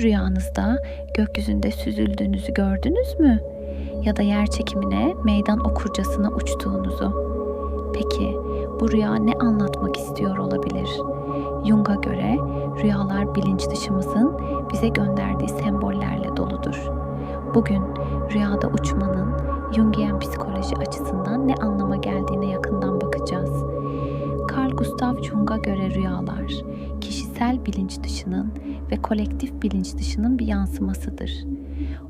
Rüyanızda gökyüzünde süzüldüğünüzü gördünüz mü? Ya da yer çekimine meydan okurcasına uçtuğunuzu? Peki bu rüya ne anlatmak istiyor olabilir? Jung'a göre rüyalar bilinç dışımızın bize gönderdiği sembollerle doludur. Bugün rüyada uçmanın Jungian psikoloji açısından ne anlama geldiğine yakından bakacağız. Carl Gustav Jung'a göre rüyalar, kişisel bilinç dışının ve kolektif bilinç dışının bir yansımasıdır.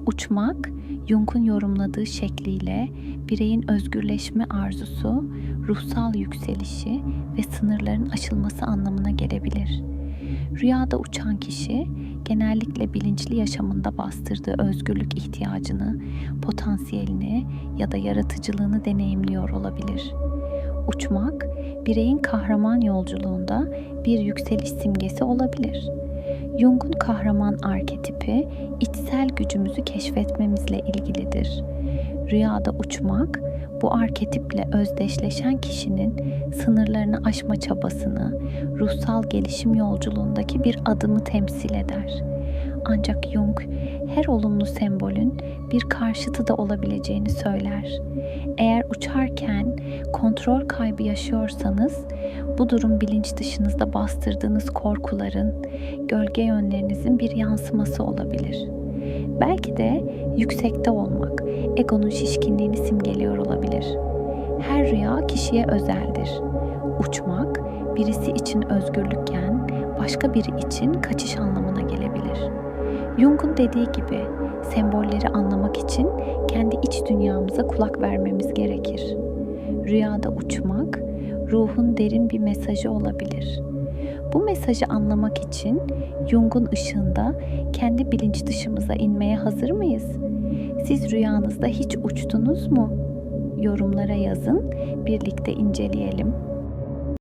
Uçmak, Jung'un yorumladığı şekliyle bireyin özgürleşme arzusu, ruhsal yükselişi ve sınırların aşılması anlamına gelebilir. Rüyada uçan kişi genellikle bilinçli yaşamında bastırdığı özgürlük ihtiyacını, potansiyelini ya da yaratıcılığını deneyimliyor olabilir. Uçmak, bireyin kahraman yolculuğunda bir yükseliş simgesi olabilir. Jung'un kahraman arketipi içsel gücümüzü keşfetmemizle ilgilidir. Rüyada uçmak, bu arketiple özdeşleşen kişinin sınırlarını aşma çabasını, ruhsal gelişim yolculuğundaki bir adımı temsil eder. Ancak Jung her olumlu sembolün bir karşıtı da olabileceğini söyler. Eğer uçarken kontrol kaybı yaşıyorsanız bu durum bilinç dışınızda bastırdığınız korkuların, gölge yönlerinizin bir yansıması olabilir. Belki de yüksekte olmak, egonun şişkinliğini simgeliyor olabilir. Her rüya kişiye özeldir. Uçmak birisi için özgürlükken başka biri için kaçış anlamına gelebilir. Jung'un dediği gibi sembolleri anlamak için kendi iç dünyamıza kulak vermemiz gerekir. Rüyada uçmak ruhun derin bir mesajı olabilir. Bu mesajı anlamak için Jung'un ışığında kendi bilinç dışımıza inmeye hazır mıyız? Siz rüyanızda hiç uçtunuz mu? Yorumlara yazın, birlikte inceleyelim.